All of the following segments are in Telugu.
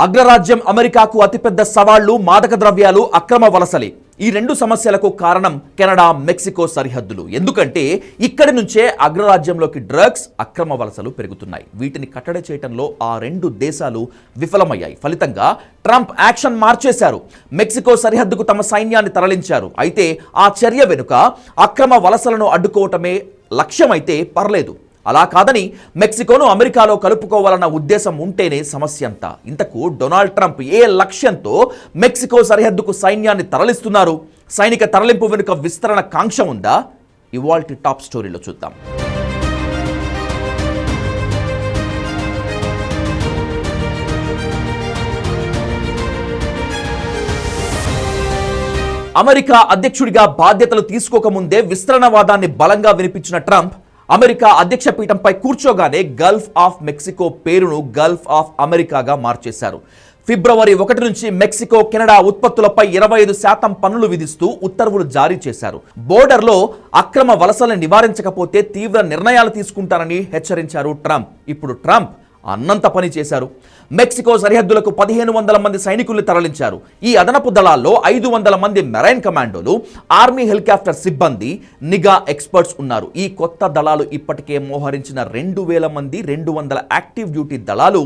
అగ్రరాజ్యం అమెరికాకు అతిపెద్ద సవాళ్ళు మాదక ద్రవ్యాలు అక్రమ వలసలే. ఈ రెండు సమస్యలకు కారణం కెనడా మెక్సికో సరిహద్దులు. ఎందుకంటే ఇక్కడి నుంచే అగ్రరాజ్యంలోకి డ్రగ్స్ అక్రమ వలసలు పెరుగుతున్నాయి. వీటిని కట్టడి చేయడంలో ఆ రెండు దేశాలు విఫలమయ్యాయి. ఫలితంగా ట్రంప్ యాక్షన్ మార్చేశారు. మెక్సికో సరిహద్దుకు తమ సైన్యాన్ని తరలించారు. అయితే ఆ చర్య వెనుక అక్రమ వలసలను అడ్డుకోవటమే లక్ష్యమైతే పర్లేదు. అలా కాదని మెక్సికోను అమెరికాలో కలుపుకోవాలన్న ఉద్దేశం ఉంటేనే సమస్య అంతా. ఇంతకు డొనాల్డ్ ట్రంప్ ఏ లక్ష్యంతో మెక్సికో సరిహద్దుకు సైన్యాన్ని తరలిస్తున్నారు? సైనిక తరలింపు వెనుక విస్తరణ కాంక్ష ఉందా? ఇవాల్టి టాప్ స్టోరీలో చూద్దాం. అమెరికా అధ్యక్షుడిగా బాధ్యతలు తీసుకోకముందే విస్తరణవాదాన్ని బలంగా వినిపించిన ట్రంప్ అమెరికా అధ్యక్ష పీఠంపై కూర్చోగానే గల్ఫ్ ఆఫ్ మెక్సికో పేరును గల్ఫ్ ఆఫ్ అమెరికాగా మార్చేశారు. ఫిబ్రవరి ఒకటి నుంచి మెక్సికో కెనడా ఉత్పత్తులపై ఇరవై ఐదు శాతం పన్నులు విధిస్తూ ఉత్తర్వులు జారీ చేశారు. బోర్డర్లో అక్రమ వలసలను నివారించకపోతే తీవ్ర నిర్ణయాలు తీసుకుంటారని హెచ్చరించారు ట్రంప్. ఇప్పుడు ట్రంప్ అన్నంత పని చేశారు. మెక్సికో సరిహద్దులకు పదిహేను వందల మంది సైనికుల్ని తరలించారు. ఈ అదనపు దళాల్లో ఐదు వందల మంది మెరైన్ కమాండోలు ఆర్మీ హెలికాప్టర్ సిబ్బంది నిఘా ఎక్స్పర్ట్స్ ఉన్నారు. ఈ కొత్త దళాలు ఇప్పటికే మోహరించిన రెండు వేల మంది రెండు వందల యాక్టివ్ డ్యూటీ దళాలు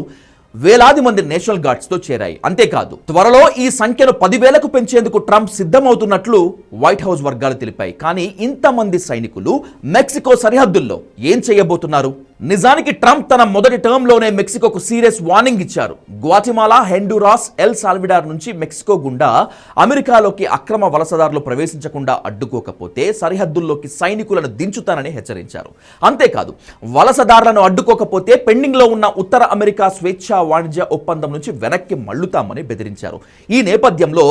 వేలాది మంది నేషనల్ గార్డ్స్తో చేరాయి. అంతేకాదు త్వరలో ఈ సంఖ్యను పదివేలకు పెంచేందుకు ట్రంప్ సిద్ధమవుతున్నట్లు వైట్ హౌస్ వర్గాలు తెలిపాయి. కానీ ఇంతమంది సైనికులు మెక్సికో సరిహద్దుల్లో ఏం చేయబోతున్నారు? నిజానికి ట్రంప్ తన మొదటి టర్మ్లోనే మెక్సికోకు సీరియస్ వార్నింగ్ ఇచ్చారు. గ్వాటిమాలా హెండూరాస్ ఎల్ సాల్విడార్ నుంచి మెక్సికో గుండా అమెరికాలోకి అక్రమ వలసదారులు ప్రవేశించకుండా అడ్డుకోకపోతే సరిహద్దుల్లోకి సైనికులను దించుతానని హెచ్చరించారు. అంతేకాదు వలసదారులను అడ్డుకోకపోతే పెండింగ్లో ఉన్న ఉత్తర అమెరికా స్వేచ్ఛా వాణిజ్య ఒప్పందం నుంచి వెనక్కి మళ్ళుతామని బెదిరించారు. ఈ నేపథ్యంలో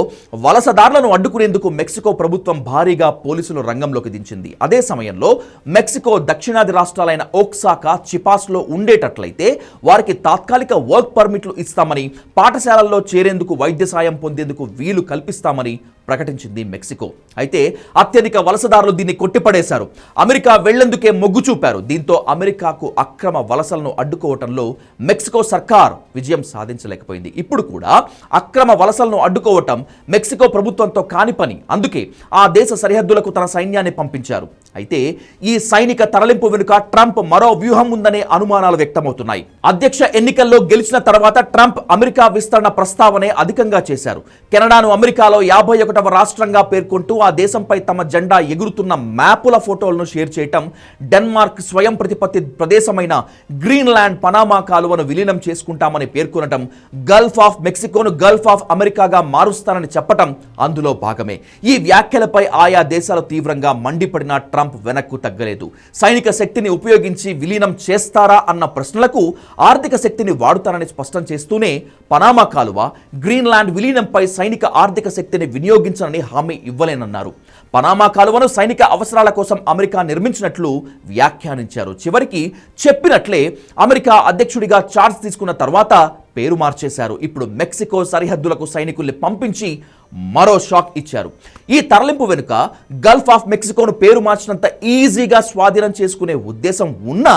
వలసదారులను అడ్డుకునేందుకు మెక్సికో ప్రభుత్వం భారీగా పోలీసులు రంగంలోకి దించింది. అదే సమయంలో మెక్సికో దక్షిణాది రాష్ట్రాలైన ఓక్సాకా చిపాస్లో ఉండేటట్లయితే వారికి తాత్కాలిక వర్క్ పర్మిట్లు ఇస్తామని పాఠశాలల్లో చేరేందుకు వైద్య సాయం పొందేందుకు వీలు కల్పిస్తామని ప్రకటించింది మెక్సికో. అయితే అత్యధిక వలసదారులు దీన్ని కొట్టిపడేశారు. అమెరికా వెళ్ళేందుకే మొగ్గు చూపారు. దీంతో అమెరికాకు అక్రమ వలసలను అడ్డుకోవటంలో మెక్సికో సర్కార్ విజయం సాధించలేకపోయింది. ఇప్పుడు కూడా అక్రమ వలసలను అడ్డుకోవటం మెక్సికో ప్రభుత్వంతో కాని పని. అందుకే ఆ దేశ సరిహద్దులకు తన సైన్యాన్ని పంపించారు. అయితే ఈ సైనిక తరలింపు వెనుక ట్రంప్ మరో వ్యూహం ఉందనే అనుమానాలు వ్యక్తమవుతున్నాయి. అధ్యక్ష ఎన్నికల్లో గెలిచిన తర్వాత ట్రంప్ అమెరికా విస్తరణ ప్రస్తావనే అధికంగా చేశారు. కెనడాను అమెరికాలో యాభై ఒకటవ రాష్ట్రంగా పేర్కొంటూ ఆ దేశంపై తమ జెండా ఎగురుతున్న మ్యాపుల ఫోటోలను షేర్ చేయటం డెన్మార్క్ స్వయం ప్రతిపత్తి ప్రదేశమైన గ్రీన్లాండ్ పనామా కాలువను విలీనం చేసుకుంటామని పేర్కొనటం గల్ఫ్ ఆఫ్ మెక్సికోను గల్ఫ్ ఆఫ్ అమెరికాగా మారుస్తానని చెప్పటం అందులో భాగమే. ఈ వ్యాఖ్యలపై ఆయా దేశాలు తీవ్రంగా మండిపడిన ట్రంప్ వెనక్కు తగ్గలేదు. సైనిక శక్తిని ఉపయోగించి విలీనం చేస్తారా అన్న ప్రశ్నలకు ఆర్థిక శక్తిని వాడుతారని స్పష్టం చేస్తూనే పనామా కాలువ గ్రీన్లాండ్ విలీనంపై సైనిక ఆర్థిక శక్తిని ఉపయోగించనని హామీ ఇవ్వలేనన్నారు. పనామా కాలువను సైనిక అవసరాల కోసం అమెరికా నిర్మించినట్లు వ్యాఖ్యానించారు. చివరికి చెప్పినట్లే అమెరికా అధ్యక్షుడిగా చార్జ్ తీసుకున్న తర్వాత పేరు మార్చేశారు. ఇప్పుడు మెక్సికో సరిహద్దులకు సైనికుల్ని పంపించి మరో షాక్ ఇచ్చారు. ఈ తరలింపు వెనుక గల్ఫ్ ఆఫ్ మెక్సికోను పేరు మార్చినంత ఈజీగా స్వాధీనం చేసుకునే ఉద్దేశం ఉన్నా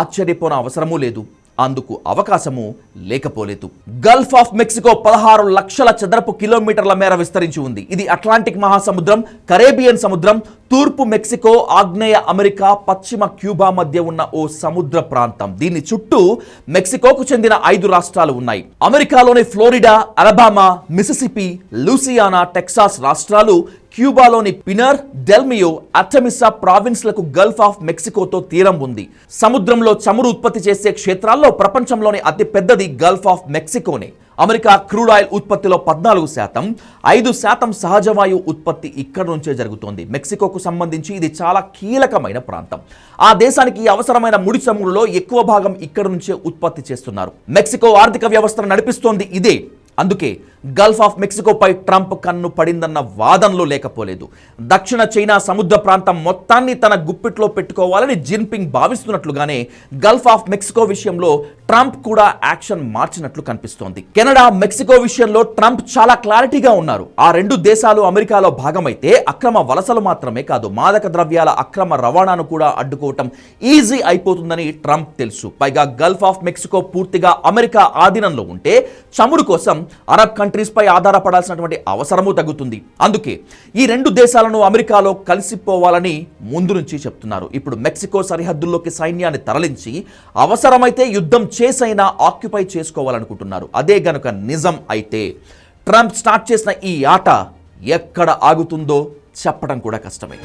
ఆశ్చర్యపోన అవసరమూ లేదు. అందుకు అవకాశము లేకపోలేదు. గల్ఫ్ ఆఫ్ మెక్సికో పదహారు లక్షల చదరపు కిలోమీటర్ల మేర విస్తరించి ఉంది. ఇది అట్లాంటిక్ మహాసముద్రం కరేబియన్ సముద్రం తూర్పు మెక్సికో ఆగ్నేయ అమెరికా పశ్చిమ క్యూబా మధ్య ఉన్న ఓ సముద్ర ప్రాంతం. దీని చుట్టూ మెక్సికోకు చెందిన ఐదు రాష్ట్రాలు ఉన్నాయి. అమెరికాలోని Florida Alabama Mississippi Louisiana Texas రాష్ట్రాలు క్యూబాలోని పినర్ డెల్మియో అటమిసా ప్రావిన్స్లకు గల్ఫ్ ఆఫ్ మెక్సికోతో తీరం ఉంది. సముద్రంలో చమురు ఉత్పత్తి చేసే క్షేత్రాల్లో ప్రపంచంలోని అతిపెద్దది గల్ఫ్ ఆఫ్ మెక్సికోనే. అమెరికా క్రూడ్ ఆయిల్ ఉత్పత్తిలో పద్నాలుగు శాతం ఐదు శాతం సహజవాయు ఉత్పత్తి ఇక్కడ నుంచే జరుగుతోంది. మెక్సికోకు సంబంధించి ఇది చాలా కీలకమైన ప్రాంతం. ఆ దేశానికి అవసరమైన ముడి చమురులో ఎక్కువ భాగం ఇక్కడ నుంచే ఉత్పత్తి చేస్తున్నారు. మెక్సికో ఆర్థిక వ్యవస్థను నడిపిస్తోంది ఇదే. అందుకే గల్ఫ్ ఆఫ్ మెక్సికోపై ట్రంప్ కన్ను పడిందన్న వాదనలు లేకపోలేదు. దక్షిణ చైనా సముద్ర ప్రాంతం మొత్తాన్ని తన గుప్పిట్లో పెట్టుకోవాలని జిన్పింగ్ భావిస్తున్నట్లుగానే గల్ఫ్ ఆఫ్ మెక్సికో విషయంలో ట్రంప్ కూడా యాక్షన్ మార్చినట్లు కనిపిస్తోంది. కెనడా మెక్సికో విషయంలో ట్రంప్ చాలా క్లారిటీగా ఉన్నారు. ఆ రెండు దేశాలు అమెరికాలో భాగమైతే అక్రమ వలసలు మాత్రమే కాదు మాదక ద్రవ్యాల అక్రమ రవాణాను కూడా అడ్డుకోవటం ఈజీ అయిపోతుందని ట్రంప్ తెలుసు. పైగా గల్ఫ్ ఆఫ్ మెక్సికో పూర్తిగా అమెరికా ఆధీనంలో ఉంటే చమురు కోసం అరబ్ కంట్రీ కంట్రీస్పై ఆధారపడాల్సినటువంటి అవసరము తగ్గుతుంది. అందుకే ఈ రెండు దేశాలను అమెరికాలో కలిసిపోవాలని ముందు నుంచి చెప్తున్నారు. ఇప్పుడు మెక్సికో సరిహద్దుల్లోకి సైన్యాన్ని తరలించి అవసరమైతే యుద్ధం చేసైనా ఆక్యుపై చేసుకోవాలనుకుంటున్నారు. అదే గనుక నిజం అయితే ట్రంప్ స్టార్ట్ చేసిన ఈ ఆట ఎక్కడ ఆగుతుందో చెప్పడం కూడా కష్టమే.